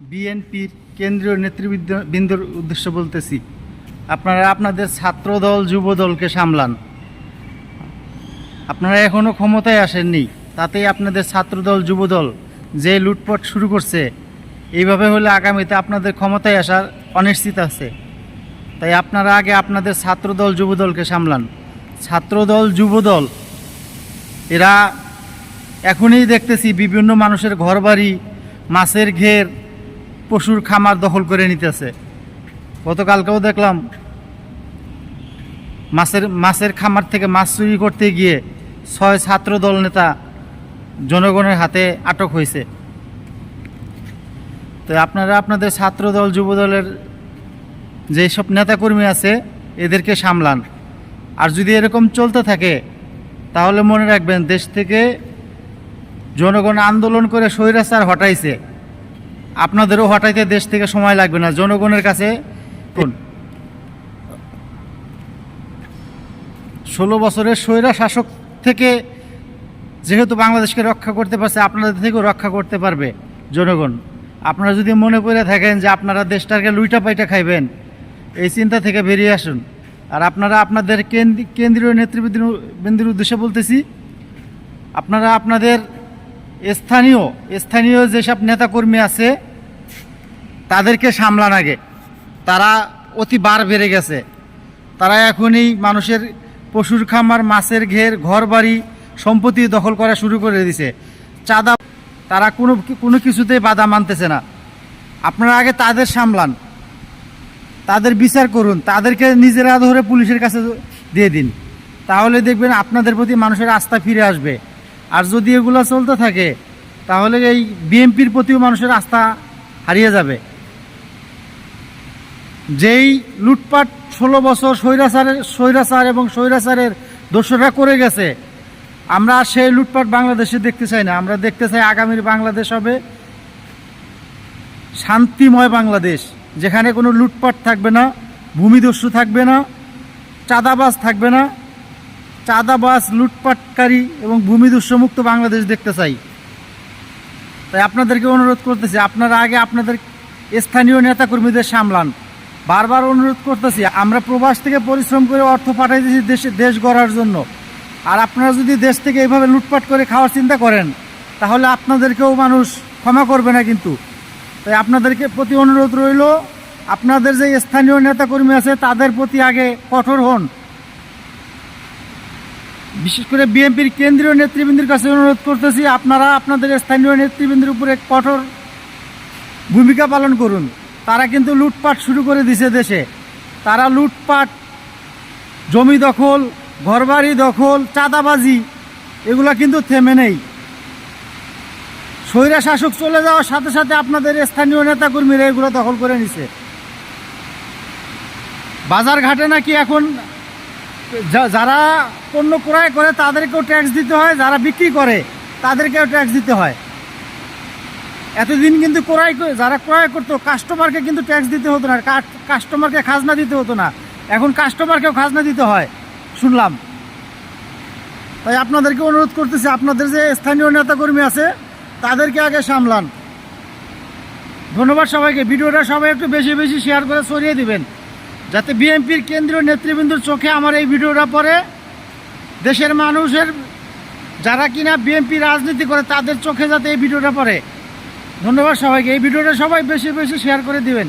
বিএনপির কেন্দ্রীয় নেতৃবৃন্দ বৃন্দর উদ্দেশ্য বলতেছি, আপনারা আপনাদের ছাত্রদল, যুবদলকে সামলান। আপনারা এখনও ক্ষমতায় আসেননি, তাতেই আপনাদের ছাত্রদল, যুবদল যে লুটপাট শুরু করছে, এইভাবে হলে আগামীতে আপনাদের ক্ষমতায় আসার অনিশ্চিত আছে। তাই আপনারা আগে আপনাদের ছাত্রদল, যুবদলকে সামলান। ছাত্রদল, যুবদল, এরা এখনই দেখতেছি বিভিন্ন মানুষের ঘরবাড়ি, মাছের ঘের পশুর খামার দখল করে নিতেছে। গতকালকেও দেখলাম, মাছের মাছের খামার থেকে মাছ চুরি করতে গিয়ে ছয় ছাত্র দল নেতা জনগণের হাতে আটক হয়েছে। তো আপনারা আপনাদের ছাত্র দল, যুব দলের যেসব নেতাকর্মী আছে, এদেরকে সামলান। আর যদি এরকম চলতে থাকে, তাহলে মনে রাখবেন, দেশ থেকে জনগণ আন্দোলন করে স্বৈরাচার হটাইছে। আপনাদেরও হটাইতে দেশ থেকে সময় লাগবে না। জনগণের কাছে ষোলো বছরের স্বৈরা শাসক থেকে যেহেতু বাংলাদেশকে রক্ষা করতে পারছে, আপনাদের থেকেও রক্ষা করতে পারবে জনগণ। আপনারা যদি মনে করে থাকেন যে আপনারা দেশটাকে লুইটা পাইটা খাইবেন, এই চিন্তা থেকে বেরিয়ে আসুন। আর আপনারা আপনাদের কেন্দ্র- কেন্দ্রীয় নেতৃবৃন্দ বৃন্দের উদ্দেশ্যে বলতেছি, আপনারা আপনাদের স্থানীয় স্থানীয় যেসব নেতাকর্মী আছে তাদেরকে সামলান আগে। তারা অতি বার বেড়ে গেছে। তারা এখনই মানুষের পশুর খামার, মাছের ঘের ঘর বাড়ি সম্পত্তি দখল করা শুরু করে দিছে। চাঁদা, তারা কোনো কোনো কিছুতেই বাধা মানতেছে না। আপনারা আগে তাদের সামলান। তাদের বিচার করুন। তাদেরকে নিজেরা ধরে পুলিশের কাছে দিয়ে দিন। তাহলে দেখবেন আপনাদের প্রতি মানুষের আস্থা ফিরে আসবে। আর যদি এগুলো চলতে থাকে, তাহলে এই বিএনপির প্রতিও মানুষের আস্থা হারিয়ে যাবে। যেই লুটপাট ষোলো বছর স্বৈরাচারের স্বৈরাচার এবং স্বৈরাচারের দোষরা করে গেছে, আমরা সেই লুটপাট বাংলাদেশে দেখতে চাই না। আমরা দেখতে চাই আগামীর বাংলাদেশ হবে শান্তিময় বাংলাদেশ, যেখানে কোনো লুটপাট থাকবে না ভূমিদস্যু থাকবে না, চাঁদাবাজ থাকবে না। চাঁদাবাজ, লুটপাটকারী এবং ভূমিদস্যু মুক্ত বাংলাদেশ দেখতে চাই। তাই আপনাদেরকে অনুরোধ করতেছি, আপনারা আগে আপনাদের স্থানীয় নেতাকর্মীদের সামলান। বারবার অনুরোধ করতেছি, আমরা প্রবাস থেকে পরিশ্রম করে অর্থ পাঠাইতেছি দেশে, দেশ গড়ার জন্য। আর আপনারা যদি দেশ থেকে এইভাবে লুটপাট করে খাওয়ার চিন্তা করেন, তাহলে আপনাদেরকেও মানুষ ক্ষমা করবে না কিন্তু। তাই আপনাদেরকে প্রতি অনুরোধ রইল, আপনাদের যে স্থানীয় নেতাকর্মী আছে, তাদের প্রতি আগে কঠোর হন। বিশেষ করে বিএনপির কেন্দ্রীয় নেতৃবৃন্দের কাছে অনুরোধ করতেছি, আপনারা আপনাদের স্থানীয় নেতৃবৃন্দের উপরে কঠোর ভূমিকা পালন করুন। তারা কিন্তু লুটপাট শুরু করে দিছে দেশে। তারা লুটপাট, জমি দখল, ঘরবাড়ি দখল, চাঁদাবাজি, এগুলো কিন্তু থেমে নেই। স্বৈরা শাসক চলে যাওয়ার সাথে সাথে আপনাদের স্থানীয় নেতাকর্মীরা এগুলো দখল করে নিছে। বাজার ঘাটে নাকি এখন যারা পণ্য ক্রয় করে তাদেরকেও ট্যাক্স দিতে হয়, যারা বিক্রি করে তাদেরকেও ট্যাক্স দিতে হয়। এতদিন কিন্তু ক্রয় করে- যারা ক্রয় করতো কাস্টমারকে কিন্তু ট্যাক্স দিতে হতো না কাস্টমারকে খাজনা দিতে হতো না। এখন কাস্টমারকেও খাজনা দিতে হয়। শুনলাম। তাই আপনাদেরকে অনুরোধ করতেছি, আপনাদের যে স্থানীয় নেতাকর্মী আছে, তাদেরকে আগে সামলান। ধন্যবাদ সবাইকে। ভিডিওটা সবাই একটু বেশি বেশি শেয়ার করে ছড়িয়ে দিবেন, যাতে বিএনপির কেন্দ্রীয় নেতৃবৃন্দুর চোখে আমার এই ভিডিওটা পড়ে। দেশের মানুষের, যারা কিনা বিএনপি রাজনীতি করে, তাদের চোখে যাতে এই ভিডিওটা পড়ে। ধন্যবাদ সবাইকে। এই ভিডিওটা সবাই বেশি বেশি শেয়ার করে দিবেন।